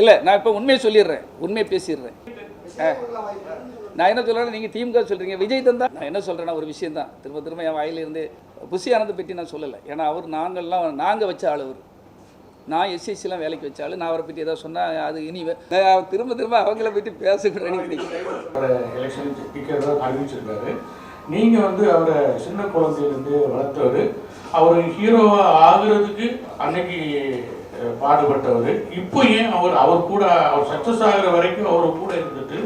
இல்லை நான் இப்போ உண்மையை சொல்லிடுறேன். உண்மையை பேசிடுறேன். நான் என்ன சொல்கிறேன் நீங்கள் திமுக சொல்கிறீங்க விஜய் தந்தா நான் என்ன சொல்கிறேன்னா ஒரு விஷயம் தான் திரும்ப திரும்ப என் வாயிலிருந்து புசி ஆனந்தை பற்றி நான் சொல்லலை. ஏன்னா அவர் நாங்கள்லாம் நாங்கள் வச்ச ஆள் அவர். நான் எஸ்எஸ்சிலாம் வேலைக்கு வச்ச ஆள். நான் அவரை பற்றி ஏதாவது சொன்னால் அது இனி திரும்ப திரும்ப அவங்கள பற்றி டிக்கெட் அறிவிச்சிருக்காரு நீங்க வந்து அவரை சின்ன குழந்தையிலேருந்து வளர்த்தவர். அவர் ஹீரோவா ஆகுறதுக்கு அன்னைக்கு பாடுபட்டவர். இப்போ ஏன் அவர் அவர் கூட அவர் சக்சஸ் ஆகிற வரைக்கும் அவர் கூட இருந்துட்டு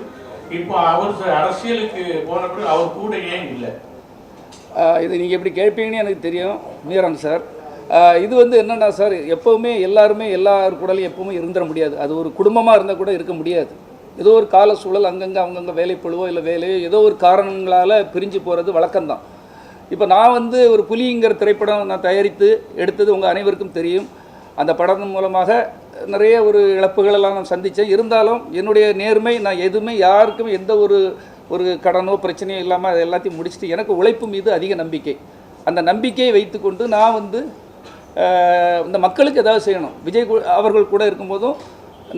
இப்போ அவர் அரசியலுக்கு போன அவர் கூட ஏன் இல்லை? இது நீங்கள் எப்படி கேட்பீங்கன்னு எனக்கு தெரியும் மீரன் சார் இது வந்து என்னென்னா சார் எப்போவுமே எல்லாருமே எல்லார் கூடலையும் எப்போவுமே இருந்துட முடியாது. அது ஒரு குடும்பமாக இருந்தால் கூட இருக்க முடியாது. ஏதோ ஒரு கால சூழல் அங்கங்கே அவங்கங்க வேலைப்பழுவோ இல்லை வேலையோ ஏதோ ஒரு காரணங்களால் பிரிஞ்சு போகிறது வழக்கம்தான். இப்போ நான் வந்து ஒரு புலிங்கிற திரைப்படம் நான் தயாரித்து எடுத்தது உங்கள் அனைவருக்கும் தெரியும். அந்த படம் மூலமாக நிறைய ஒரு இழப்புகளெல்லாம் நான் சந்தித்தேன். இருந்தாலும் என்னுடைய நேர்மை நான் எதுவுமே யாருக்கும் எந்த ஒரு ஒரு கடனோ பிரச்சனையோ இல்லாமல் அதை எல்லாத்தையும் முடிச்சுட்டு எனக்கு உழைப்பு மீது அதிக நம்பிக்கை. அந்த நம்பிக்கையை வைத்துக்கொண்டு நான் வந்து இந்த மக்களுக்கு ஏதாவது செய்யணும். விஜய் அவர்கள் கூட இருக்கும்போதும்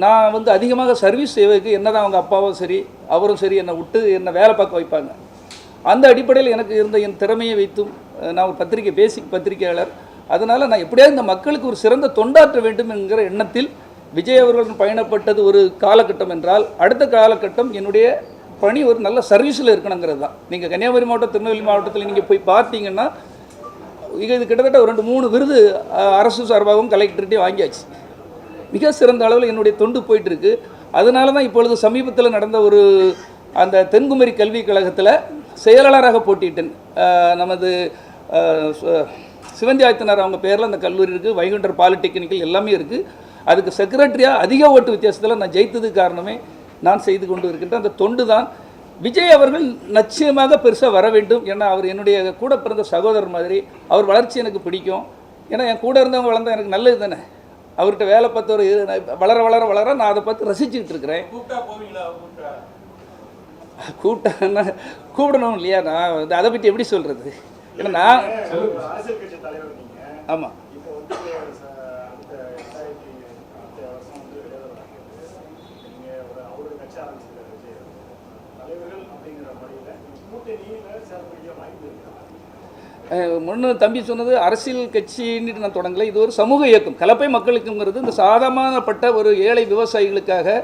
நான் வந்து அதிகமாக சர்வீஸ் செய்வதற்கு என்னதான் அவங்க அப்பாவும் சரி அவரும் சரி என்னை விட்டு என்னை வேலை பார்க்க வைப்பாங்க. அந்த அடிப்படையில் எனக்கு இருந்த என் திறமையை வைத்தும் நான் ஒரு பத்திரிகை பேசிக் பத்திரிகையாளர். அதனால் நான் எப்படியாவது இந்த மக்களுக்கு ஒரு சிறந்த தொண்டாற்ற வேண்டும் என்கிற எண்ணத்தில் விஜய் அவர்களுடன் பயணப்பட்டது ஒரு காலகட்டம் என்றால் அடுத்த காலகட்டம் என்னுடைய பணி ஒரு நல்ல சர்வீஸில் இருக்கணுங்கிறது தான். நீங்கள் கன்னியாகுமரி மாவட்டம் திருநெல்வேலி மாவட்டத்தில் நீங்கள் போய் பார்த்தீங்கன்னா இது கிட்டத்தட்ட ஒரு ரெண்டு மூணு விருது அரசு சார்பாகவும் கலெக்டர்கிட்டையும் வாங்கியாச்சு. மிக சிறந்த அளவில் என்னுடைய தொண்டு போயிட்டுருக்கு. அதனால தான் இப்பொழுது சமீபத்தில் நடந்த ஒரு அந்த தென்குமரி கல்விக் கழகத்தில் செயலாளராக போட்டியிட்டேன். நமது சிவந்தி ஆயத்தனார் அவங்க பேரில் அந்த கல்லூரி இருக்குது வைகுண்டர் பாலிடெக்னிக்கல் எல்லாமே இருக்குது அதுக்கு செக்ரட்டரியாக அதிக ஓட்டு வித்தியாசத்தில் நான் ஜெயித்ததுக்கு காரணமே நான் செய்து கொண்டு இருக்கின்ற அந்த தொண்டு தான் விஜய் அவர்கள் நிச்சயமாக பெருசாக வர வேண்டும். ஏன்னா அவர் என்னுடைய கூட பிறந்த சகோதரர் மாதிரி. அவர் வளர்ச்சி எனக்கு பிடிக்கும். ஏன்னா என் கூட இருந்தவங்க வளர்ந்தா எனக்கு நல்லது தானே? அவர்கிட்ட வேலை பார்த்து ஒரு வளர வளர வளர நான் அதை பார்த்து ரசிச்சுக்கிட்டு இருக்கிறேன். கூப்பிட்டா போவீங்களா கூப்பிட்டா? கூப்பிட்டா கூப்பிடணும் இல்லையா? நான் வந்து அதை பற்றி எப்படி சொல்கிறது இல்லைண்ணா ஆமாம் முன்னு தம்பி சொன்னது அரசியல் கட்சின்னு நான் தொடங்கலை. இது ஒரு சமூக இயக்கம். கலப்பை மக்களுக்குங்கிறது இந்த சாதமானப்பட்ட ஒரு ஏழை விவசாயிகளுக்காக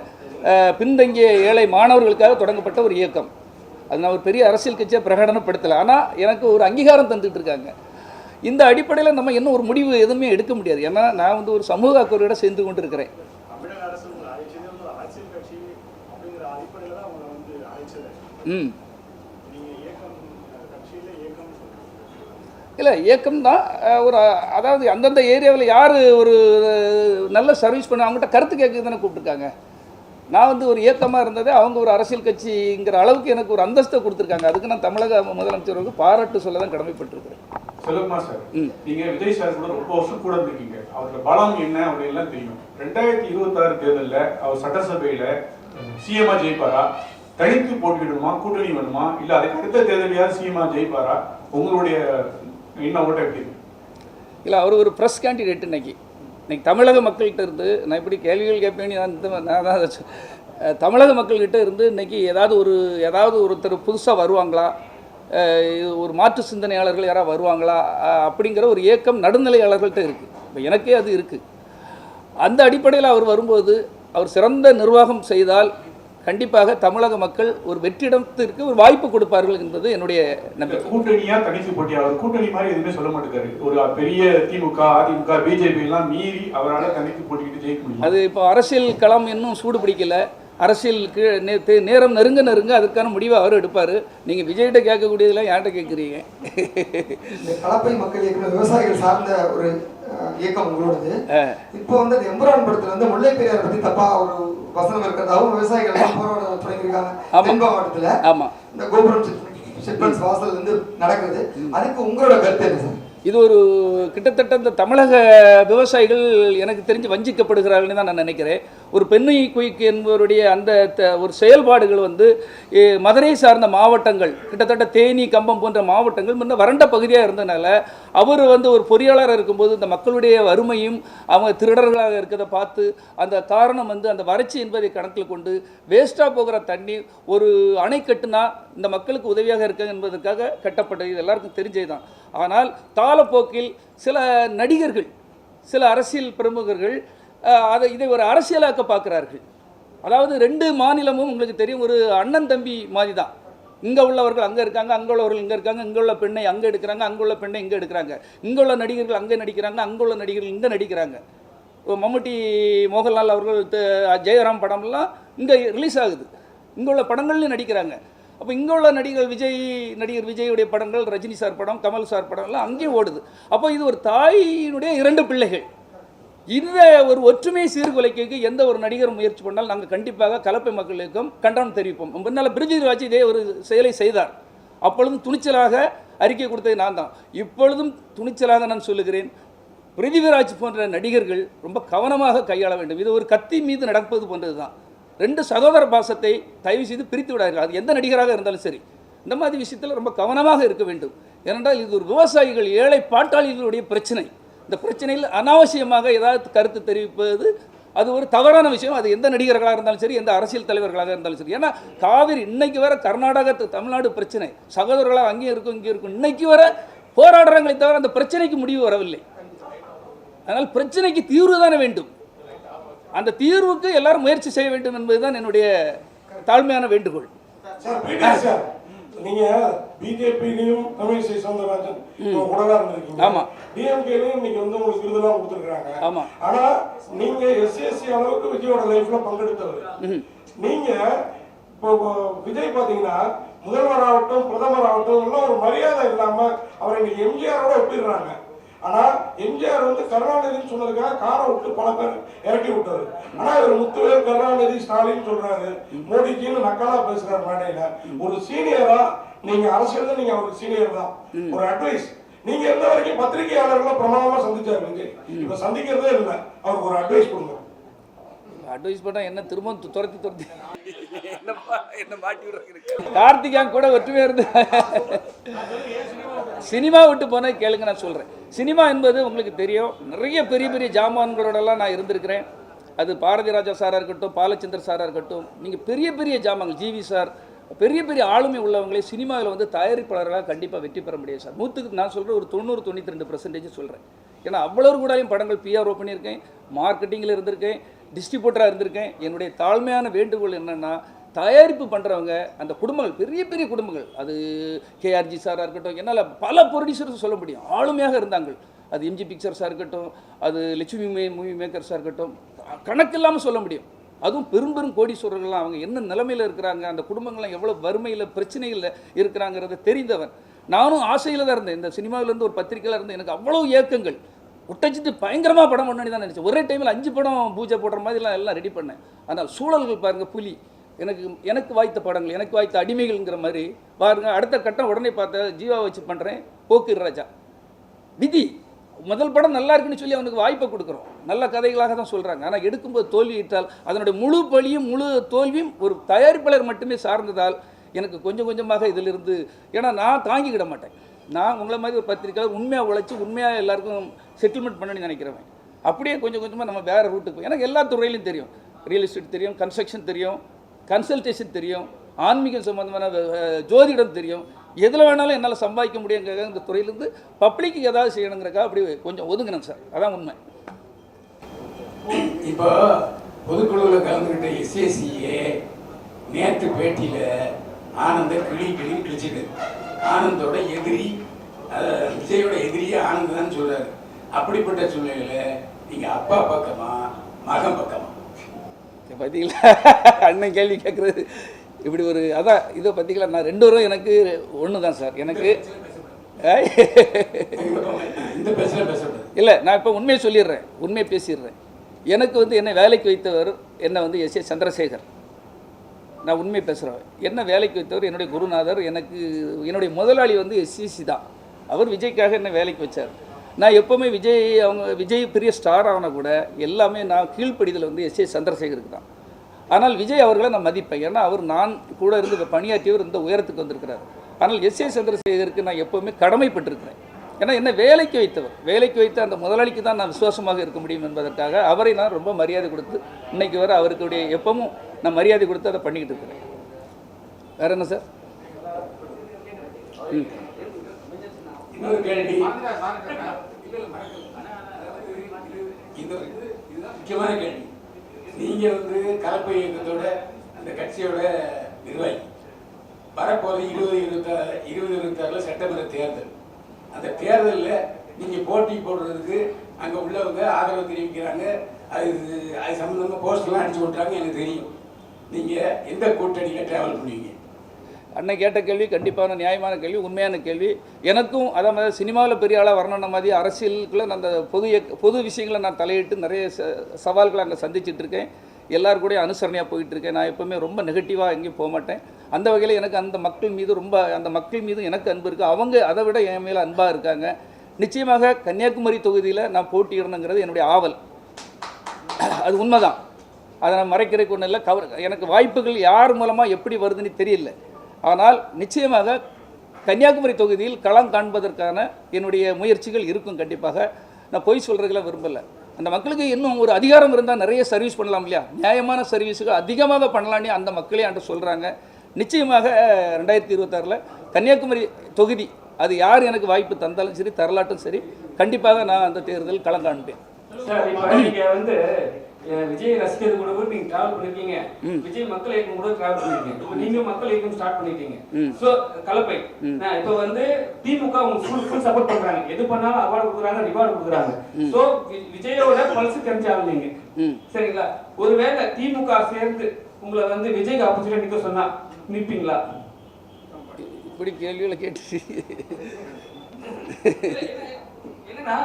பின்தங்கிய ஏழை மாணவர்களுக்காக தொடங்கப்பட்ட ஒரு இயக்கம். அது நான் ஒரு பெரிய அரசியல் கட்சியாக பிரகடனப்படுத்தலை. ஆனால் எனக்கு ஒரு அங்கீகாரம் தந்துட்டு இருக்காங்க. இந்த அடிப்படையில் நம்ம இன்னும் ஒரு முடிவு எதுவுமே எடுக்க முடியாது. ஏன்னா நான் வந்து ஒரு சமூக அக்கறையோட சேர்ந்து கொண்டு இருக்கிறேன் ம். இல்லை இயக்கம் தான் ஒரு அதாவது அந்தந்த ஏரியாவில் யார் ஒரு நல்ல சர்வீஸ் பண்ண அவங்ககிட்ட கருத்து கேட்க தானே கூப்பிட்டுருக்காங்க. நான் வந்து ஒரு இயக்கமாக இருந்தது அவங்க ஒரு அரசியல் கட்சிங்கிற அளவுக்கு எனக்கு ஒரு அந்தஸ்தை கொடுத்துருக்காங்க. அதுக்கு நான் தமிழக முதலமைச்சருக்கு பாராட்டு சொல்ல தான் கடமைப்பட்டிருக்கிறேன். செல்வகுமார் சார். நீங்க விஜய் சார் கூட ரொம்ப வருஷம் கூட இருந்திருக்கீங்க அவரோட பலம் என்ன அப்படின்னு எல்லாம் தெரியும். ரெண்டாயிரத்தி இருபத்தாறு தேர்தல்ல அவர் சட்டசபையில சிஎம்ஆ ஜெயிப்பாரா? தனித்து போட்டியிடணுமா? கூட்டணி வேணுமா? இல்ல அதுக்கு அடுத்த தேர்தலையாவது சிஎம்ஆ ஜெயிப்பாரா? உங்களுடைய என்ன ஓட்ட எப்படி? இல்லை அவர் ஒரு ப்ரெஸ் கேண்டிடேட் இன்னைக்கு. இன்றைக்கி தமிழக மக்கள்கிட்ட இருந்து நான் இப்படி கேள்விகள் கேட்பேன்னு நான் நான் தான் தமிழக மக்கள்கிட்ட இருந்து இன்றைக்கி ஏதாவது ஒரு ஏதாவது ஒருத்தர் புதுசாக வருவாங்களா? இது ஒரு மாற்று சிந்தனையாளர்கள் யாராவது வருவாங்களா? அப்படிங்கிற ஒரு ஏக்கம் நடுநிலையாளர்கள்ட்ட இருக்குது இப்போ எனக்கே அது இருக்குது அந்த அடிப்படையில் அவர் வரும்போது அவர் சிறந்த நிர்வாகம் செய்தால் கண்டிப்பாக தமிழக மக்கள் ஒரு வெற்றிடத்திற்கு ஒரு வாய்ப்பு கொடுப்பார்கள் என்பது என்னுடைய நம்பிக்கை. கூட்டணியா தனித்து போட்டியா அவர் கூட்டணி மாதிரி எதுவுமே சொல்ல மாட்டேங்காரு ஒரு பெரிய திமுக அதிமுக பிஜேபி எல்லாம் மீறி அவரால் தனித்து போட்டிக்கிட்டு ஜெயிக்க முடியும்? அது இப்போ அரசியல் களம் இன்னும் சூடு பிடிக்கல. அரசியலுக்கு நே- தே- நேரம் நெருங்க நெருங்க அதுக்கான முடிவை அவர் எடுப்பார். நீங்கள் விஜய்கிட்ட கேட்கக்கூடியதெல்லாம் என்கிட்ட கேட்குறீங்க. கலப்பை மக்கள் விவசாயிகள் சார்ந்த ஒரு இயக்கம் உங்களோடது. இப்போ வந்து இந்த எம்புரான் படத்துல வந்து முல்லை பெரியார் பத்தி தப்பா ஒரு வசனம் இருக்கிறதாவும் விவசாயிகள் போராட்டம் தொடங்கியிருக்காங்க. ஆமா. தென் மாவட்டத்துல. ஆமாம் இந்த கோபுரம் சிட்பன்ஸ் வாசல் வந்து நடக்குது. அதுக்கு உங்களோட கருத்து என்ன சார்? இது ஒரு கிட்டத்தட்ட இந்த தமிழக விவசாயிகள் எனக்கு தெரிஞ்சு வஞ்சிக்கப்படுகிறார்கள்னு தான் நான் நினைக்கிறேன். ஒரு பெண்ணை குயிக் என்பவருடைய அந்த த- ஒரு செயல்பாடுகள் வந்து மதுரை சார்ந்த மாவட்டங்கள் கிட்டத்தட்ட தேனி கம்பம் போன்ற மாவட்டங்கள் முன்ன வறண்ட பகுதியாக இருந்தனால அவர் வந்து ஒரு பொறியாளராக இருக்கும்போது இந்த மக்களுடைய வறுமையும் அவங்க திருடர்களாக இருக்கிறத பார்த்து அந்த காரணம் வந்து அந்த வறட்சி என்பதை கணக்கில் கொண்டு வேஸ்ட்டாக போகிற தண்ணி ஒரு அணை கட்டுனா இந்த மக்களுக்கு உதவியாக இருக்க என்பதற்காக கட்டப்பட்டது. இது எல்லாருக்கும் தெரிஞ்சது தான் ஆனால் காலப்போக்கில் சில நடிகர்கள் சில அரசியல் பிரமுகர்கள் அதை இதை ஒரு அரசியலாக்க பார்க்குறார்கள். அதாவது ரெண்டு மாநிலமும் உங்களுக்கு தெரியும் ஒரு அண்ணன் தம்பி மாதிரி தான் இங்கே உள்ளவர்கள் அங்கே இருக்காங்க அங்கே உள்ளவர்கள் இங்கே இருக்காங்க இங்கே உள்ள பெண்ணை அங்கே எடுக்கிறாங்க அங்கே உள்ள பெண்ணை இங்கே எடுக்கிறாங்க. இங்கே உள்ள நடிகர்கள் அங்கே நடிக்கிறாங்க அங்கே உள்ள நடிகர்கள் இங்கே நடிக்கிறாங்க. இப்போ மம்முட்டி மோகன்லால் அவர்கள் ஜெயராம் படம்லாம் இங்கே ரிலீஸ் ஆகுது. இங்கே உள்ள படங்கள்லையும் நடிக்கிறாங்க. அப்போ இங்கே உள்ள நடிகர் விஜய் நடிகர் விஜயுடைய படங்கள் ரஜினி சார் படம் கமல் சார் படம்லாம் அங்கேயும் ஓடுது. அப்போ இது ஒரு தாயினுடைய இரண்டு பிள்ளைகள். இந்த ஒரு ஒற்றுமை சீர்குலைக்கு எந்த ஒரு நடிகர் முயற்சி பண்ணாலும் நாங்கள் கண்டிப்பாக கலப்பை மக்களுக்கும் கண்டனம் தெரிவிப்போம். முன்னால் பிரிஜிராஜ் இதே ஒரு செயலை செய்தார். அப்பொழுதும் துணிச்சலாக அறிக்கை கொடுத்தது நான் தான். இப்பொழுதும் துணிச்சலாக நான் சொல்லுகிறேன் பிரிதிவிராஜ் போன்ற நடிகர்கள் ரொம்ப கவனமாக கையாள வேண்டும். இது ஒரு கத்தி மீது நடப்பது போன்றது தான் ரெண்டு சகோதர பாசத்தை தயவு செய்து பிரித்து விடார்கள் அது எந்த நடிகராக இருந்தாலும் சரி. இந்த மாதிரி விஷயத்தில் ரொம்ப கவனமாக இருக்க வேண்டும். ஏனென்றால் இது ஒரு விவசாயிகள் ஏழை பாட்டாளிகளுடைய பிரச்சனை. இந்த பிரச்சனையில் அனாவசியமாக ஏதாவது கருத்து தெரிவிப்பது அது ஒரு தவறான விஷயம். அது எந்த நடிகர்களாக இருந்தாலும் சரி எந்த அரசியல் தலைவர்களாக இருந்தாலும் சரி. ஏன்னா காவிரி இன்னைக்கு வர கர்நாடகத்து தமிழ்நாடு பிரச்சனை. சகோதரர்களாக அங்கேயும் இருக்கும் இங்கே இருக்கும். இன்னைக்கு வர போராடுறாங்களே தவிர அந்த பிரச்சனைக்கு முடிவு வரவில்லை. அதனால் பிரச்சனைக்கு தீர்வு தானே வேண்டும். அந்த தீர்வுக்கு எல்லாரும் முயற்சி செய்ய வேண்டும் என்பதுதான் என்னுடைய தாழ்மையான வேண்டுகோள். நீங்க பிஜேபியிலையும் தமிழிசை சவுந்தரராஜன் கூடதான் இருந்திருக்கீங்க. ஆமா. டிஎம்கேலையும் இன்னைக்கு வந்து உங்களுக்கு விருதெல்லாம் கொடுத்துருக்காங்க ஆமா. ஆனா நீங்க எஸ்சிஎஸ்சி அளவுக்கு விஜயோட லைஃப்ல பங்கெடுத்தவர். நீங்க இப்போ விஜய் பாத்தீங்கன்னா முதல்வர் ஆகட்டும் பிரதமர் ஆகட்டும் எல்லாம் ஒரு மரியாதை இல்லாம அவர் இன்னைக்கு எம்ஜிஆரோட ஒப்பிடுறாங்க. ஆனா எம்ஜிஆர் வந்து கருணாநிதினு சொன்னதுக்காக காரை விட்டு பல பேர் இறக்கி விட்டாரு. ஆனா இவர் முத்துவேல் கருணாநிதி ஸ்டாலின் சொல்றாரு. மோடிஜின்னு நக்கலா பேசுறாரு மேடையில. ஒரு சீனியரா நீங்க அரசியல்ல நீங்க அவருக்கு சீனியர் தான். ஒரு அட்வைஸ். நீங்க இருந்த வரைக்கும் பத்திரிகையாளர்களை பிரமாதமா சந்திச்சாரு விஜய் இப்ப சந்திக்கிறதே இல்லை. அவருக்கு ஒரு அட்வைஸ் கொடுங்க. அட்வைஸ் பண்ணா என்ன திரும்ப துரத்தி துரத்தி. என்ன மாட்டி விடுறாங்க? கார்த்திகா கூட ஒற்றுமையா இருந்து சினிமா விட்டு போனா கேளுங்க நான் சொல்றேன். சினிமா என்பது உங்களுக்கு தெரியும். நிறைய பெரிய பெரிய ஜாமான்களோடலாம் நான் இருந்திருக்கிறேன். அது பாரதி ராஜா சாராக இருக்கட்டும் பாலச்சந்தர் சாராக இருக்கட்டும் நீங்கள் பெரிய பெரிய ஜாமான்கள் ஜிவி சார் பெரிய பெரிய ஆளுமை உள்ளவங்களே சினிமாவில் வந்து தயாரிப்பாளர்களாக கண்டிப்பாக வெற்றி பெற முடியாது சார். நூற்றுக்கு நான் சொல்கிறேன் ஒரு தொண்ணூறு தொண்ணூற்றி ரெண்டு பர்சன்டேஜ் சொல்கிறேன் ஏன்னா அவ்வளோ கூடயும் படங்கள் பிஆர்ஓ பண்ணியிருக்கேன் மார்க்கெட்டிங்கில் இருந்திருக்கேன் டிஸ்ட்ரிபியூட்டராக இருந்திருக்கேன். என்னுடைய தாழ்மையான வேண்டுகோள் என்னென்னா தயாரிப்பு பண்ணுறவங்க அந்த குடும்பங்கள் பெரிய பெரிய குடும்பங்கள் அது கேஆர்ஜி சாராக இருக்கட்டும் என்னால் பல ப்ரொடியூசர்ஸ் சொல்ல முடியும். ஆளுமையாக இருந்தாங்க. அது எம்ஜி பிக்சர்ஸாக இருக்கட்டும் அது லட்சுமி மே மூவி மேக்கர்ஸாக இருக்கட்டும் கணக்கில்லாமல் சொல்ல முடியும். அதுவும் பெரும் பெரும் கோடீஸ்வரர்கள்லாம் அவங்க என்ன நிலைமையில் இருக்கிறாங்க அந்த குடும்பங்கள்லாம் எவ்வளோ வறுமையில் பிரச்சனைகளில் இருக்கிறாங்கிறத தெரிந்தவன். நானும் ஆசையில் தான் இருந்தேன். இந்த சினிமாவிலேருந்து ஒரு பத்திரிக்கையில் இருந்து எனக்கு அவ்வளோ ஏக்கங்கள். ஒட்டச்சிட்டு பயங்கரமாக படம் பண்ணி தான் நினச்சேன். ஒரே டைமில் அஞ்சு படம் பூஜை போடுற மாதிரிலாம் எல்லாம் ரெடி பண்ணேன். ஆனால் சூழல்கள் பாருங்கள் புலி. எனக்கு எனக்கு வாய்த்த படங்கள் எனக்கு வாய்த்த அடிமைகள்ங்கிற மாதிரி பாருங்கள் அடுத்த கட்டம் உடனே பார்த்தா ஜீவா வச்சு பண்ணுறேன் போக்கு ராஜா விதி முதல் படம் நல்லா இருக்குன்னு சொல்லி அவனுக்கு வாய்ப்பை கொடுக்குறோம். நல்ல கதைகளாக தான் சொல்கிறாங்க ஆனால் எடுக்கும்போது தோல்வியிட்டால் அதனுடைய முழு பழியும் முழு தோல்வியும் ஒரு தயாரிப்பாளர் மட்டுமே சார்ந்ததால் எனக்கு கொஞ்சம் கொஞ்சமாக இதிலிருந்து ஏன்னா நான் தாங்கிக்கிட மாட்டேன். நான் உங்களை மாதிரி ஒரு பத்திரிக்கையாளர் உண்மையாக உழைச்சி உண்மையாக எல்லாருக்கும் செட்டில்மெண்ட் பண்ணணும்னு நினைக்கிறவன். அப்படியே கொஞ்சம் கொஞ்சமாக நம்ம வேறு ரூட்டுக்கு போய் எனக்கு எல்லா துறையிலும் தெரியும். ரியல் எஸ்டேட் தெரியும் கன்ஸ்ட்ரக்ஷன் தெரியும் கன்சல்டேஷன் தெரியும் ஆன்மீகம் சம்மந்தமான ஜோதிடம் தெரியும். எதில் வேணாலும் என்னால் சம்பாதிக்க முடியுங்கிறக்காக இந்த துறையிலேருந்து பப்ளிக்கு ஏதாவது செய்யணுங்கிறக்கா அப்படி கொஞ்சம் ஒதுங்கினேன் சார். அதான் உண்மை. இப்போ பொதுக்குழுவில் கலந்துக்கிட்ட எஸ்ஏசிஏ நேற்று பேட்டியில் ஆனந்த கிளி கிளி கிழிச்சிட்டு ஆனந்தோட எதிரி விஜயோட எதிரியே ஆனந்த் தான் சொல்றாரு. அப்படிப்பட்ட சூழ்நிலையில் நீங்கள் அப்பா பக்கமா மகன் பக்கமா? பார்த்தீங்களா அண்ணன் கேள்வி கேட்குறது இப்படி ஒரு அதான் இதை பார்த்தீங்களா நான் ரெண்டு வரும் எனக்கு ஒன்று தான் சார். எனக்கு இல்லை நான் இப்போ உண்மையை சொல்லிடுறேன். உண்மையை பேசிடுறேன். எனக்கு வந்து என்னை வேலைக்கு வைத்தவர் என்னை வந்து எஸ் ஏ சந்திரசேகர். நான் உண்மையை பேசுகிறேன் என்ன வேலைக்கு வைத்தவர் என்னுடைய குருநாதர். எனக்கு என்னுடைய முதலாளி வந்து எஸ்சிசி தான். அவர் விஜய்க்காக என்ன வேலைக்கு வச்சார். நான் எப்போவுமே விஜய் அவங்க விஜய் பெரிய ஸ்டார் ஆன கூட எல்லாமே நான் கீழ்ப்படிதல் வந்து எஸ் ஏ சந்திரசேகருக்கு தான். ஆனால் விஜய் அவர்களை நான் மதிப்பேன். ஏன்னா அவர் நான் கூட இருந்து பணியாற்றியவர் இந்த உயரத்துக்கு வந்திருக்கிறார். ஆனால் எஸ் ஏ சந்திரசேகருக்கு நான் எப்போவுமே கடமைப்பட்டிருக்கிறேன். ஏன்னா என்ன வேலைக்கு வைத்தவர். வேலைக்கு வைத்த அந்த முதலாளிக்கு தான் நான் விசுவாசமாக இருக்க முடியும் என்பதற்காக அவரை நான் ரொம்ப மரியாதை கொடுத்து இன்னைக்கு வர அவருக்குடைய எப்பவும் நான் மரியாதை கொடுத்து அதை பண்ணிக்கிட்டு இருக்கிறேன். வேற என்ன சார்? ம். இன்னொரு முக்கியமான கேள்வி. நீங்க வந்து கலப்பு இயக்கத்தோட அந்த கட்சியோட நிர்வாகி. வரப்போது இருபது இருபத்தாறு இருபது இருபத்தாறுல சட்டமன்ற தேர்தல். அந்த தேர்தலில் நீங்க போட்டி போடுறதுக்கு அங்க உள்ளவங்க ஆதரவு தெரிவிக்கிறாங்க. அது அது சம்மந்தமாக போஸ்டர்லாம் அடிச்சு விட்றாங்க எனக்கு தெரியும். நீங்க எந்த கூட்டணியில் டிராவல் பண்ணுவீங்க? அன்னை கேட்ட கேள்வி கண்டிப்பான நியாயமான கேள்வி உண்மையான கேள்வி. எனக்கும் அதே மாதிரி சினிமாவில் பெரிய ஆளாக வரணுன்ன மாதிரி அரசியலுக்குள்ள நான் அந்த பொது பொது விஷயங்களை நான் தலையிட்டு நிறைய ச சவால்களை அங்கே சந்திச்சுட்டு இருக்கேன். எல்லாரு கூடயும் அனுசரணையாக போயிட்டு இருக்கேன். நான் எப்போவுமே ரொம்ப நெகட்டிவாக எங்கேயும் போக மாட்டேன். அந்த வகையில் எனக்கு அந்த மக்கள் மீது ரொம்ப அந்த மக்கள் மீது எனக்கு அன்பு இருக்குது அவங்க அதை விட என் மேலே அன்பாக இருக்காங்க. நிச்சயமாக கன்னியாகுமரி தொகுதியில் நான் போட்டியிடணுங்கிறது என்னுடைய ஆவல். அது உண்மைதான். அதை நான் மறைக்கிறதுக்கு ஒன்றும் இல்லை. கவர் எனக்கு வாய்ப்புகள் யார் மூலமாக எப்படி வருதுன்னு தெரியல. ஆனால் நிச்சயமாக கன்னியாகுமரி தொகுதியில் களம் காண்பதற்கான என்னுடைய முயற்சிகள் இருக்கும் கண்டிப்பாக. நான் பொய் சொல்கிறதுல விரும்பலை. அந்த மக்களுக்கு இன்னும் ஒரு அதிகாரம் இருந்தால் நிறைய சர்வீஸ் பண்ணலாம் இல்லையா? நியாயமான சர்வீஸுகள் அதிகமாக பண்ணலான்னு அந்த மக்களே அன்று சொல்கிறாங்க நிச்சயமாக ரெண்டாயிரத்தி இருபத்தாறில் கன்னியாகுமரி தொகுதி அது யார் எனக்கு வாய்ப்பு தந்தாலும் சரி தரலாட்டும் சரி கண்டிப்பாக நான் அந்த தேர்தல் களம் காண்பேன். விஜய் ரசிகர் கூட கூட நீங்க டிராவல் பண்ணிருக்கீங்க. விஜய் மக்கள் இயக்கம் கூட டிராவல் பண்ணிருக்கீங்க. நீங்க மக்கள் இயக்கம் ஸ்டார்ட் பண்ணிருக்கீங்க சோ கலப்பை. இப்ப வந்து திமுக உங்களுக்கு ஃபுல் ஃபுல் சப்போர்ட் பண்றாங்க. எது பண்ணாலும் அவார்டு கொடுக்குறாங்க ரிவார்டு கொடுக்குறாங்க. சோ விஜயோட பல்ஸ் தெரிஞ்சாலும் நீங்க. சரிங்களா? ஒருவேளை திமுக சேர்ந்து உங்களை வந்து விஜய்க்கு ஆப்போசிட்டா நிக்க சொன்னா நிப்பீங்களா? இப்படி கேள்விகளை கேட்டு என்னன்னா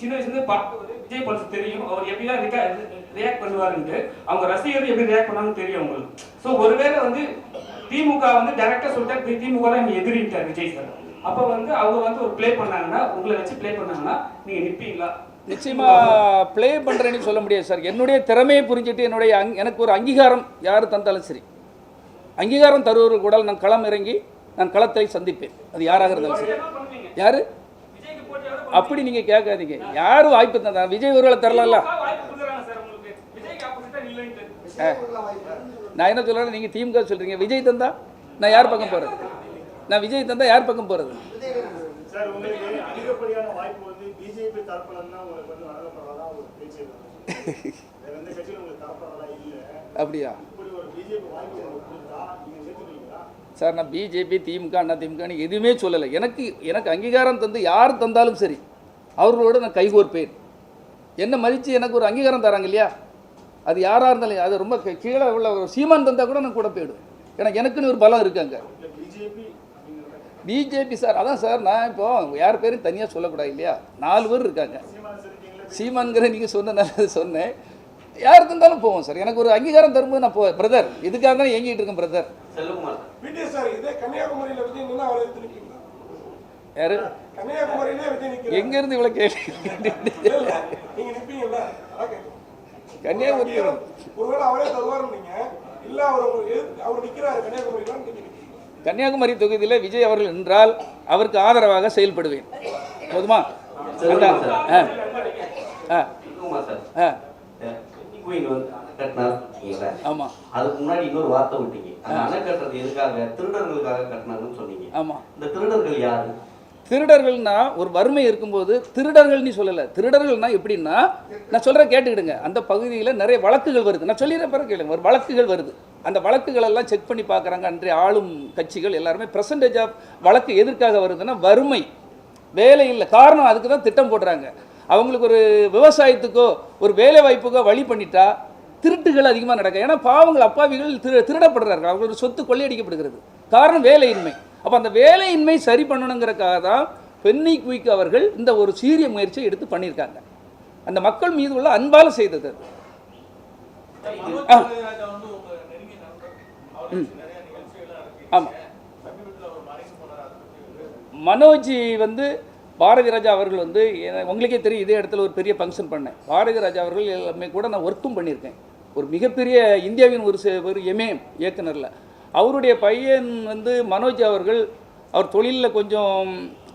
சின்ன வயசுல இருந்து பார்க்கும்போது விஜய் பல்ஸ் தெரியும். அவர் எப்படிலாம் ரியாக்ட் பண்ணுவாருன்ட்டு. அவங்க ரசிகர் எப்படி ரியாக்ட் பண்ணாங்கன்னு தெரியும் உங்களுக்கு ஸோ ஒருவேளை வந்து திமுக வந்து டைரக்டா சொல்லிட்டாரு திமுக தான் எதிரிட்டார் விஜய் சார் அப்ப வந்து அவங்க வந்து ஒரு ப்ளே பண்ணாங்கன்னா உங்களை வச்சு ப்ளே பண்ணாங்கன்னா நீங்க நிப்பீங்களா? நிச்சயமா ப்ளே பண்ணுறேன்னு சொல்ல முடியாது சார் என்னுடைய திறமையை புரிஞ்சுட்டு என்னுடைய அங் எனக்கு ஒரு அங்கீகாரம் யார் தந்தாலும் சரி. அங்கீகாரம் தருவர்கள் கூட நான் களம் இறங்கி நான் களத்தை சந்திப்பேன். அது யாராக இருந்தாலும் சரி. யார்? அப்படி நீங்கள் கேட்காதீங்க. யார் வாய்ப்பு தந்தா விஜய் ஒருவேளை தரலாம்ல? நான் என்ன சொல்கிறேன் நீங்கள் திமுக சொல்கிறீங்க விஜய் தந்தா நான் யார் பக்கம் போகிறது நான் விஜய் தந்தா யார் பக்கம் போகிறது அப்படியா? சார் நான் பிஜேபி திமுக அண்ணா திமுகன்னு எதுவுமே சொல்லலை. எனக்கு எனக்கு அங்கீகாரம் தந்து யார் தந்தாலும் சரி அவர்களோடு நான் கைகோர்ப்பேன். என்னை மதித்து எனக்கு ஒரு அங்கீகாரம் தராங்க இல்லையா? அது யாராக இருந்தாலும் அது ரொம்ப கீழே உள்ள ஒரு சீமான் தந்தால் கூட நான் கூட போயிடுவேன். ஏன்னா எனக்குன்னு ஒரு பலம் இருக்காங்க பிஜேபி பிஜேபி சார் அதான் சார் நான் இப்போ யார் பேரும் தனியாக சொல்லக்கூடாது இல்லையா? நாலு பேர் இருக்காங்க. சீமான்கிற நீங்கள் சொன்னனால சொன்னேன். யார் தந்தாலும் போவோம் சார் எனக்கு ஒரு அங்கீகாரம் தரும்போது நான் போவேன். பிரதர் இதுக்காக தான் ஏங்கிட்டு இருக்கேன் பிரதர் யாரு? கன்னியாகுமரியிலே விஜய் நிற்கிறார் எங்கேருந்து இவ்வளோ கேள்வி? இல்ல, நீங்க நிப்பீங்கல்ல. அதான் கேட்கிறேன். கன்னியாகுமரி ஒருவேளை அவரே தருவாருன்னு நீங்க இல்ல அவர் உங்களுக்கு எதிர்த்து- அவர் நிக்கிறாரு கன்னியாகுமரியில நீங்க நிப்பீங்களா? கன்னியாகுமரி தொகுதியில் விஜய் அவர்கள் நின்றால் அவருக்கு ஆதரவாக செயல்படுவேன். போதுமா? ஆ. ஆ. குயின் வந்து அணை கட்டினார் ஆமாம் அதுக்கு முன்னாடி இன்னொரு வார்த்தை விட்டீங்க. அந்த அணை கட்டுறது எதுக்காக? திருடர்களுக்காக கட்டினாருன்னு சொன்னீங்க. ஆமாம் இந்த திருடர்கள் யாரு? திருடர்கள்னா ஒரு வறுமை இருக்கும்போது திருடர்கள்னு சொல்லலை. திருடர்கள்னா எப்படின்னா நான் சொல்கிறேன் கேட்டுக்கிடுங்க. அந்த பகுதியில் நிறைய வழக்குகள் வருது. நான் சொல்லிடுற பிறகு கேளுங்க. ஒரு வழக்குகள் வருது. அந்த வழக்குகள் எல்லாம் செக் பண்ணி பார்க்குறாங்க. அன்றைய ஆளும் கட்சிகள் எல்லாருமே பெர்சன்டேஜ் ஆஃப் வழக்கு எதற்காக வருதுன்னா வறுமை. வேலை இல்லை. காரணம் அதுக்கு தான் திட்டம் போடுறாங்க. அவங்களுக்கு ஒரு விவசாயத்துக்கோ ஒரு வேலை வாய்ப்புக்கோ வழி பண்ணிட்டா திருட்டுகள் அதிகமாக நடக்கும். ஏன்னா பாவங்கள் அப்பாவிகள் திரு திருடப்படுறார்கள். அவங்களுக்கு சொத்து கொள்ளையடிக்கப்படுகிறது. காரணம் வேலையின்மை. அப்போ அந்த வேலையின்மை சரி பண்ணணுங்கிறக்காக தான் பென்னி குயிக் அவர்கள் இந்த ஒரு சீரிய முயற்சியை எடுத்து பண்ணியிருக்காங்க. அந்த மக்கள் மீது உள்ள அன்பால் செய்தது. ஆமாம் மனோஜ் வந்து பாரதி ராஜா அவர்கள் வந்து உங்களுக்கே தெரியும் இதே இடத்துல ஒரு பெரிய ஃபங்க்ஷன் பண்ணேன். பாரதி ராஜா அவர்கள் எல்லாமே கூட நான் ஒர்க்கும் பண்ணியிருக்கேன். ஒரு மிகப்பெரிய இந்தியாவின் ஒரு ஒரு எம்ஏஎம் இயக்குனரில். அவருடைய பையன் வந்து மனோஜ் அவர்கள் அவர் தொழிலில் கொஞ்சம்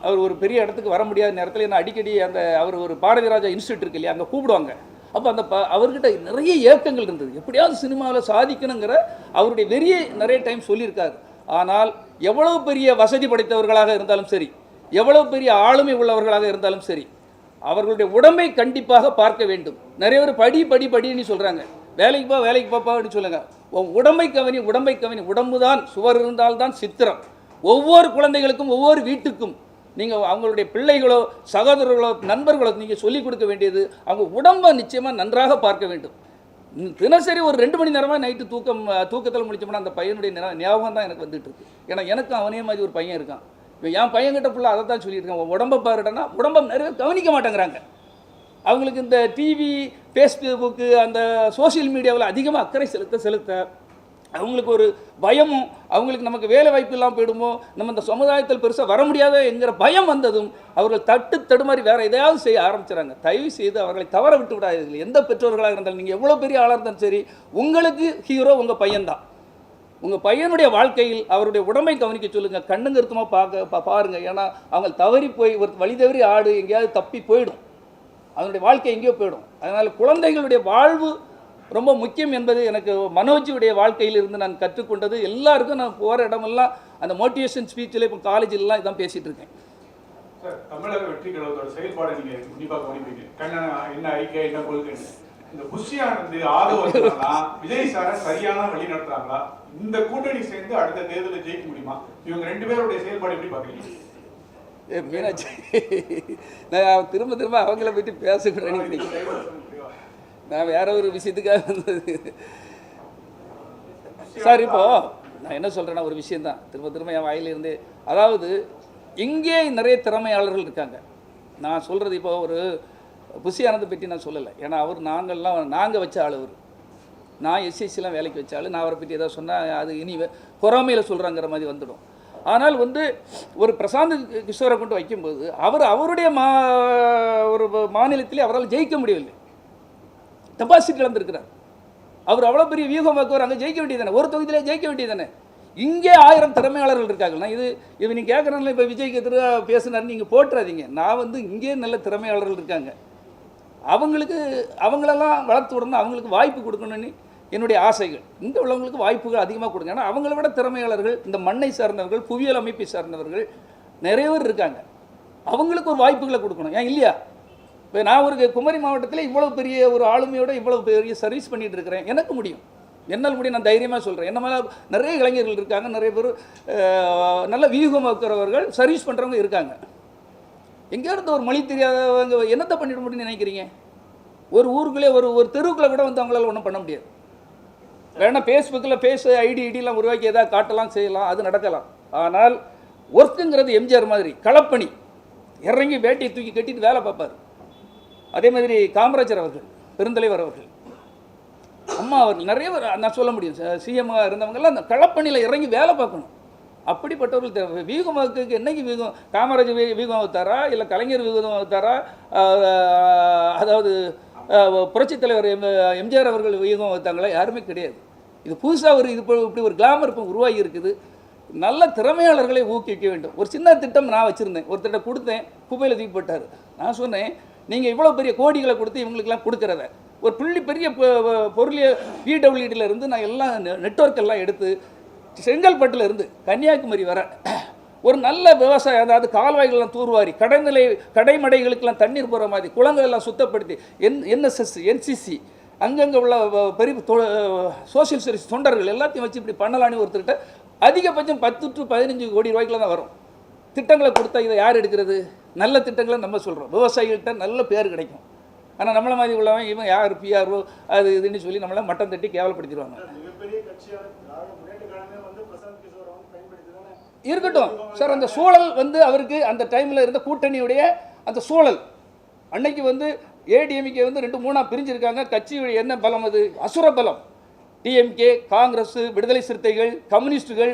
அவர் ஒரு பெரிய இடத்துக்கு வர முடியாத நேரத்தில் என்ன அடிக்கடி அந்த அவர் ஒரு பாரதி ராஜா இன்ஸ்டியூட் இருக்கு இல்லையா அங்கே கூப்பிடுவாங்க. அப்போ அந்த ப அவர்கிட்ட நிறைய ஏக்கங்கள் இருந்தது. எப்படியாவது சினிமாவில் சாதிக்கணுங்கிற அவருடைய வெறியை நிறைய டைம் சொல்லியிருக்காரு. ஆனால் எவ்வளவு பெரிய வசதி படைத்தவர்களாக இருந்தாலும் சரி எவ்வளவு பெரிய ஆளுமை உள்ளவர்களாக இருந்தாலும் சரி அவர்களுடைய உடம்பை கண்டிப்பாக பார்க்க வேண்டும். நிறைய பேர் படி படி படின்னு சொல்கிறாங்க வேலைக்கு போ வேலைக்கு போப்பான்னு சொல்லுங்க. உடம்பை கவனி உடம்பை கவனி. உடம்பு தான் சுவர் இருந்தால்தான் சித்திரம். ஒவ்வொரு குழந்தைகளுக்கும் ஒவ்வொரு வீட்டுக்கும் நீங்கள் அவங்களுடைய பிள்ளைகளோ சகோதரர்களோ நண்பர்களோ நீங்கள் சொல்லிக் கொடுக்க வேண்டியது அவங்க உடம்பை நிச்சயமாக நன்றாக பார்க்க வேண்டும். தினசரி ஒரு ரெண்டு மணி நேரமாக நைட்டு தூக்கம் தூக்கத்தில் முடிச்சோம்னா அந்த பையனுடைய ஞாபகம் தான் எனக்கு வந்துட்டு இருக்கு. ஏன்னா எனக்கும் அவனே மாதிரி ஒரு பையன் இருக்கான். என் பையன்கிட்ட ஃபுல்லாக அதை தான் சொல்லியிருக்கேன் உடம்பை பாருடனா உடம்பை நிறைய கவனிக்க மாட்டேங்கிறாங்க. அவங்களுக்கு இந்த டிவி ஃபேஸ்புக்கு அந்த சோஷியல் மீடியாவில் அதிகமாக அக்கறை செலுத்த செலுத்த அவங்களுக்கு ஒரு பயமும் அவங்களுக்கு நமக்கு வேலை வாய்ப்பு இல்லாமல் போயிடுமோ நம்ம இந்த சமுதாயத்தில் பெருசாக வர முடியாத என்கிற பயம் வந்ததும் அவர்கள் தட்டு தடுமாறி வேறு எதையாவது செய்ய ஆரம்பிச்சுறாங்க தயவு செய்து அவர்களை தவற விட்டு விடாதீர்கள் எந்த பெற்றோர்களாக இருந்தாலும் நீங்கள் எவ்வளோ பெரிய ஆளாக இருந்தாலும் சரி உங்களுக்கு ஹீரோ உங்கள் பையன்தான். உங்கள் பையனுடைய வாழ்க்கையில் அவருடைய உடம்பை கவனிக்க சொல்லுங்கள் கண்ணுங்கருத்தமாக பார்க்க பாருங்கள் ஏன்னா அவங்க தவறி போய் ஒரு வழி தவறி ஆடு எங்கேயாவது தப்பி போயிடும். அதனுடைய வாழ்க்கை எங்கேயோ போயிடும். அதனால் குழந்தைகளுடைய வாழ்வு ரொம்ப முக்கியம் என்பது எனக்கு மனோஜியுடைய வாழ்க்கையில் இருந்து நான் கற்றுக்கொண்டது. எல்லாருக்கும் நான் போகிற இடமெல்லாம் அந்த மோட்டிவேஷன் ஸ்பீச்சில் இப்போ காலேஜிலலாம் இதான் பேசிகிட்டு இருக்கேன். தமிழக வெற்றி கழகத்தோட செயல்பாடு நீங்க கவனிப்பீங்க. என்ன ஐக்கிய என்ன கொள்கை இந்த புஷியானது ஆதரவு விஜய் சாரை சரியான வழி நடத்துறாங்களா? இந்த கூட்டணி சேர்ந்து அடுத்த தேர்தலில் ஜெயிக்க முடியுமா? இவங்க ரெண்டு பேருடைய செயல்பாடு எப்படி பாக்குறீங்க மீனாட்சி நான் திரும்ப திரும்ப அவங்கள பற்றி பேசக்கூடாது நினைக்கிறேன். நான் வேற ஒரு விஷயத்துக்காக வந்தது. சார் இப்போ நான் என்ன சொல்கிறேன்னா ஒரு விஷயந்தான் திரும்ப திரும்ப என் வாயிலிருந்து அதாவது இங்கே நிறைய திறமையாளர்கள் இருக்காங்க. நான் சொல்கிறது இப்போ ஒரு புஷி ஆனந்தை பற்றி நான் சொல்லலை. ஏன்னா அவர் நாங்கள்லாம் நாங்கள் வச்ச ஆள் அவர். நான் எஸ்எஸ்சிலாம் வேலைக்கு வச்ச ஆள். நான் அவரை பற்றி ஏதாவது சொன்னால் அது இனி பொறாமையில் சொல்கிறாங்கிற மாதிரி வந்துடும். ஆனால் வந்து ஒரு பிரசாந்த் கிஷோரை கொண்டு வைக்கும்போது அவர் அவருடைய மா ஒரு மாநிலத்திலே அவரால் ஜெயிக்க முடியவில்லை. டெபாசிட் இழந்திருக்கிறார். அவர் அவ்வளோ பெரிய வியூகம் வைக்கவர் அங்கே ஜெயிக்க வேண்டியதானே ஒரு தொகுதியிலே ஜெயிக்க வேண்டியதானே இங்கே ஆயிரம் திறமையாளர்கள் இருக்காங்க. நான் இது இது நீங்கள் கேட்குறதுல இப்போ விஜய்க்கு எதிராக பேசுனாரு நீங்கள் போட்டுறாதீங்க. நான் வந்து இங்கே நல்ல திறமையாளர்கள் இருக்காங்க. அவங்களுக்கு அவங்களெல்லாம் வளர்த்து விடணும் அவங்களுக்கு வாய்ப்பு கொடுக்கணும்னு என்னுடைய ஆசைகள். இங்கே உள்ளவங்களுக்கு வாய்ப்புகள் அதிகமாக கொடுங்க. ஏன்னா அவங்கள விட திறமையாளர்கள் இந்த மண்ணை சார்ந்தவர்கள் புவியியல் அமைப்பை சார்ந்தவர்கள் நிறைய பேர் இருக்காங்க. அவங்களுக்கு ஒரு வாய்ப்புகளை கொடுக்கணும். ஏன் இல்லையா? இப்போ நான் ஒரு குமரி மாவட்டத்தில் இவ்வளோ பெரிய ஒரு ஆளுமையோட இவ்வளோ பெரிய சர்வீஸ் பண்ணிகிட்டு இருக்கிறேன். எனக்கு முடியும். என்னால் முடியும் நான் தைரியமாக சொல்கிறேன் என்ன மேலே நிறைய இளைஞர்கள் இருக்காங்க நிறைய பேர் நல்ல வியூகம் வைக்கிறவர்கள் சர்வீஸ் பண்ணுறவங்க இருக்காங்க. எங்கேயோ இருந்த ஒரு மொழி தெரியாதவங்க என்னத்தை பண்ணிட முடியும்னு நினைக்கிறீங்க? ஒரு ஊருக்குள்ளே ஒரு ஒரு தெருவுக்குள்ளே கூட வந்து அவங்களால ஒன்றும் பண்ண முடியாது. வேணால் ஃபேஸ்புக்கில் ஃபேஸ் ஐடி ஐடிலாம் உருவாக்கி எதாவது காட்டலாம் செய்யலாம் அது நடக்கலாம். ஆனால் ஒர்க்குங்கிறது எம்ஜிஆர் மாதிரி களப்பணி. இறங்கி வேட்டையை தூக்கி கட்டிட்டு வேலை பார்ப்பார். அதே மாதிரி காமராஜர் அவர்கள் பெருந்தலைவர் அவர்கள். அம்மா அவர்கள் நிறைய நான் சொல்ல முடியும் சிஎம்மாக இருந்தவங்கெல்லாம் அந்த களப்பணியில் இறங்கி வேலை பார்க்கணும். அப்படிப்பட்டவர்கள் தேவை. வீகமாக்கு என்னைக்கு வீகம்? காமராஜர் வீ வீகம் வைத்தாரா இல்லை கலைஞர் வீகம் வைத்தாரா அதாவது புரட்சித் தலைவர் எம் எம்ஜிஆர் அவர்கள் வீகம் வைத்தாங்களா யாருமே கிடையாது. இது புதுசாக ஒரு இது இப்படி ஒரு கிளாமர் இப்போ உருவாகி இருக்குது. நல்ல திறமையாளர்களை ஊக்குவிக்க வேண்டும். ஒரு சின்ன திட்டம் நான் வச்சுருந்தேன். ஒருத்தர்கிட்ட கொடுத்தேன். குப்பையில் தூக்கி போட்டார். நான் சொன்னேன் நீங்கள் இவ்வளோ பெரிய கோடிகளை கொடுத்து இவங்களுக்கெல்லாம் கொடுக்குறத. ஒரு புள்ளி பெரிய பொருளிய பிடபிள்யூடியில் இருந்து நான் எல்லாம் நெட்ஒர்க் எல்லாம் எடுத்து செங்கல்பட்டில் இருந்து கன்னியாகுமரி வர ஒரு நல்ல விவசாயம் அதாவது கால்வாய்கள்லாம் தூர்வாரி கடைநிலை கடைமடைகளுக்கெல்லாம் தண்ணீர் போகிற மாதிரி குளங்கள் எல்லாம் சுத்தப்படுத்தி என் என்எஸ்எஸ் என்சிசி அங்கங்கே உள்ள பெரிய சோசியல் சர்வீஸ் தொண்டர்கள் எல்லாத்தையும் வச்சு இப்படி பண்ணலான்னு ஒருத்தர்கிட்ட அதிகபட்சம் பத்து டு பதினஞ்சு கோடி ரூபாய்க்குலாம் தான் வரும். திட்டங்களை கொடுத்தா இதை யார் எடுக்கிறது? நல்ல திட்டங்களை நம்ம சொல்கிறோம் விவசாயிகள்கிட்ட நல்ல பேர் கிடைக்கும். ஆனால் நம்மளை மாதிரி உள்ளவன் இவன் யார் பிஆர்ஓ அது இதுன்னு சொல்லி நம்மளை மட்டம் தட்டி கேவலப்படுத்திடுவாங்க மிகப்பெரிய கட்சியான திராவிட முன்னேற்ற கழகமே வந்து பிரசாந்த் கிஷோரை வந்து பயன்படுத்தி தானே இருக்கட்டும். சார் அந்த சூழல் வந்து அவருக்கு அந்த டைமில் இருந்த கூட்டணியுடைய அந்த சூழல். அன்னைக்கு வந்து ஏடிஎம்கே வந்து ரெண்டு மூணாக பிரிஞ்சிருக்காங்க. கட்சியுடைய என்ன பலம் அது? அசுர பலம். டிஎம்கே காங்கிரஸ் விடுதலை சிறுத்தைகள் கம்யூனிஸ்டுகள்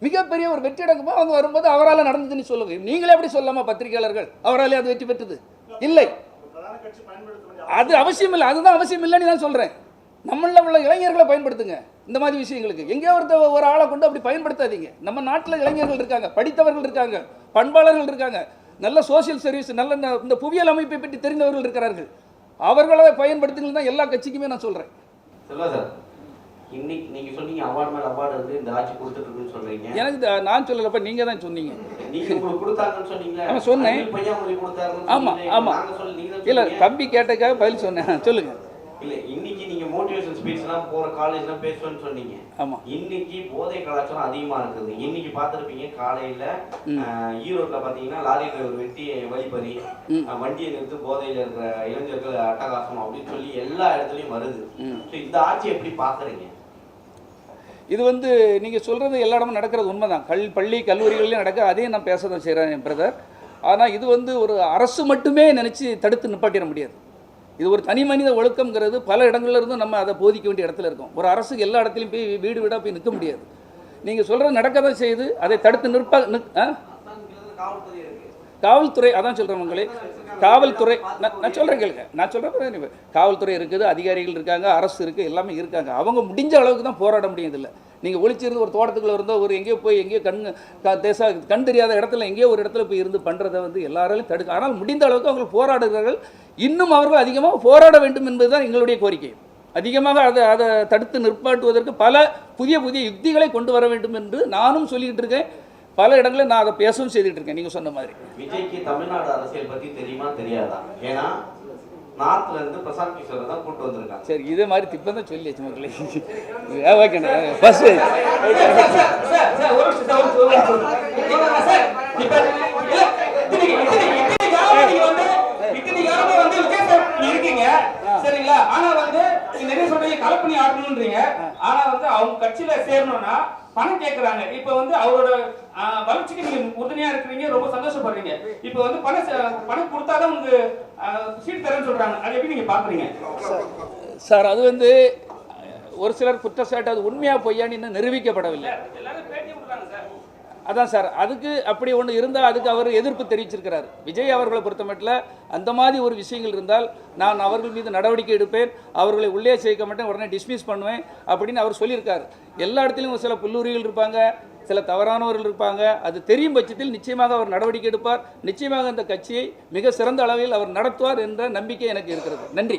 மிகப்பெரிய ஒரு வெற்றிடங்கமாக அவங்க வரும்போது அவரால் நடந்ததுன்னு சொல்லுங்க. நீங்களே எப்படி சொல்லாமா பத்திரிகையாளர்கள் அவராலே அது வெற்றி பெற்றது? இல்லை. அது அவசியம் இல்லை. அதுதான் அவசியம் இல்லைன்னு நான் சொல்கிறேன் நம்மளில் உள்ள இளைஞர்களை பயன்படுத்துங்க. இந்த மாதிரி விஷயங்களுக்கு. எங்கேயோ ஒருத்த ஒரு ஆளை கொண்டு அப்படி பயன்படுத்தாதீங்க. நம்ம நாட்டில் இளைஞர்கள் இருக்காங்க படித்தவர்கள் இருக்காங்க பண்பாளர்கள் இருக்காங்க. நல்ல சோஷியல் சர்வீஸ் நல்ல இந்த- புவியியல் அமைப்பை பற்றி தெரிந்தவர்கள் இருக்கிறார்கள். அவர்களை பயன்படுத்துங்கள் தான் எல்லா கட்சிக்குமே நான் சொல்கிறேன் செல்வா சார். இன்னைக்கு நீங்க சொன்னீங்க அவார்டு மேல அவார்டு வந்து இந்த ஆட்சி கொடுத்துட்டு இருக்குன்னு சொல்றீங்க. எனக்கு நான் சொல்லலப்ப நீங்கள் தான் சொன்னீங்க. நீங்க உங்களுக்கு கொடுத்தாங்கன்னு சொன்னீங்களே ஆமா, சொன்னேன். அனில் பையாமொழி கொடுத்தாருன்னு ஆமா. ஆமா. நாங்க நீங்க இல்லை. தம்பி கேட்டக்காக பதில் சொன்னேன். சொல்லுங்கள் இல்ல இன்னைக்கு நீங்க மோட்டிவேஷன் ஸ்பீச் எல்லாம் போற காலேஜ் எல்லாம் பேசுவேன்னு சொன்னீங்க. ஆமா. இன்னைக்கு போதை கலாச்சாரம் அதிகமா இருக்குது. இன்னைக்கு பார்த்திருப்பீங்க காலையில அஹ், ஈரோட்ல பாத்தீங்கன்னா லாரி டிரைவர் வெட்டி வழிபறி வண்டியை நிறுத்து போதையில இருக்கிற இளைஞர்கள் அட்டகாசம் அப்படின்னு சொல்லி எல்லா இடத்துலயும் வருது. So, இந்த ஆட்சி எப்படி பாக்குறீங்க? இது வந்து நீங்கள் சொல்கிறது எல்லா இடமும் நடக்கிறது உண்மைதான். கல் பள்ளி கல்லூரிகள்லையும் நடக்க அதையும் நான் பேச தான் செய்கிறேன் பிரதர் ஆனால் இது வந்து ஒரு அரசு மட்டுமே நினச்சி தடுத்து நிப்பாட்டிட முடியாது. இது ஒரு தனி மனித ஒழுக்கங்கிறது பல இடங்கள்ல இருந்தும் நம்ம அதை போதிக்க வேண்டிய இடத்துல இருக்கோம். ஒரு அரசுக்கு எல்லா இடத்துலையும் போய் வீடு வீடாக போய் நிற்க முடியாது. நீங்கள் சொல்கிறது நடக்க தான் செய்யுது. அதை தடுத்து நிற்ப நிற் ஆ? காவல்துறை அதான் சொல்கிறேன் உங்களே. காவல்துறை நான் நான் சொல்கிறேன் கேளுங்க. நான் சொல்கிறேன் காவல்துறை இருக்குது அதிகாரிகள் இருக்காங்க அரசு இருக்குது எல்லாமே இருக்காங்க. அவங்க முடிஞ்ச அளவுக்கு தான் போராட முடியுது நீங்கள் ஒழிச்சிருந்து ஒரு தோட்டத்துக்குள்ள இருந்தோ ஒரு எங்கேயோ போய் எங்கேயோ கண் தேசா கண் தெரியாத இடத்துல எங்கேயோ ஒரு இடத்துல போய் இருந்து பண்ணுறதை வந்து எல்லாராலையும் தடுக்க ஆனால் முடிந்த அளவுக்கு அவங்க போராடுகிறார்கள். இன்னும் அவர்கள் அதிகமாக போராட வேண்டும் என்பதுதான் எங்களுடைய கோரிக்கை. அதிகமாக அதை அதை தடுத்து நிற்பாட்டுவதற்கு பல புதிய புதிய யுக்திகளை கொண்டு வர வேண்டும் என்று நானும் சொல்லிக்கிட்டு இருக்கேன். பல இடங்களில் நான் அதை பேசவும் செய்துட்டு இருக்கேன் நீங்கள் சொன்ன மாதிரி. விஜய்க்கு தமிழ்நாடு அரசியல் பத்தி தெரியுமா தெரியாதா? ஏன்னா நார்த்ல இருந்து பிரசாந்த் கிஷோரை தான் கூட்டு வந்திருக்காங்க. சரி இதே மாதிரி திப்பம் தான் சொல்லி வச்சு மக்களே ஓகேண்ணே ஃபஸ்ட்டு இருக்கீங்க சரிங்களா? ஆனா வந்து நீங்க என்ன சொல்றீங்க? கலப்பணி ஆட்டணும்ன்றீங்க ஆனா வந்து அவங்க கட்சியில சேரணும்னா பணம் கேக்குறாங்க. இப்ப வந்து அவரோட வளர்ச்சிக்கு நீங்க உறுதுணையா இருக்கிறீங்க ரொம்ப சந்தோஷப்படுறீங்க. இப்ப வந்து பணம் பணம் கொடுத்தாதான் உங்களுக்கு சீட் தரேன்னு சொல்றாங்க. அதை எப்படி நீங்க பாக்குறீங்க? சார் அது வந்து ஒரு சிலர் குற்றச்சாட்டு அது உண்மையா பொய்யான்னு இன்னும் நிரூபிக்கப்படவில்லை. எல்லாரும் பேட்டி கொடுக்குறாங்க சார். அதான் சார் அதுக்கு அப்படி ஒன்று இருந்தால் அதுக்கு அவர் எதிர்ப்பு தெரிவிச்சிருக்கிறார். விஜய் அவர்களை பொறுத்தமட்டில் அந்த மாதிரி ஒரு விஷயங்கள் இருந்தால் நான் அவர்கள் மீது நடவடிக்கை எடுப்பேன் அவர்களை உள்ளே சேர்க்க மாட்டேன் உடனே டிஸ்மிஸ் பண்ணுவேன் அப்படின்னு அவர் சொல்லியிருக்கார். எல்லா இடத்துலையும் சில புல்லூரிகள் இருப்பாங்க சில தவறானவர்கள் இருப்பாங்க. அது தெரியும் பட்சத்தில் நிச்சயமாக அவர் நடவடிக்கை எடுப்பார். நிச்சயமாக அந்த கட்சியை மிக சிறந்த அளவில் அவர் நடத்துவார் என்ற நம்பிக்கை எனக்கு இருக்கிறது. நன்றி.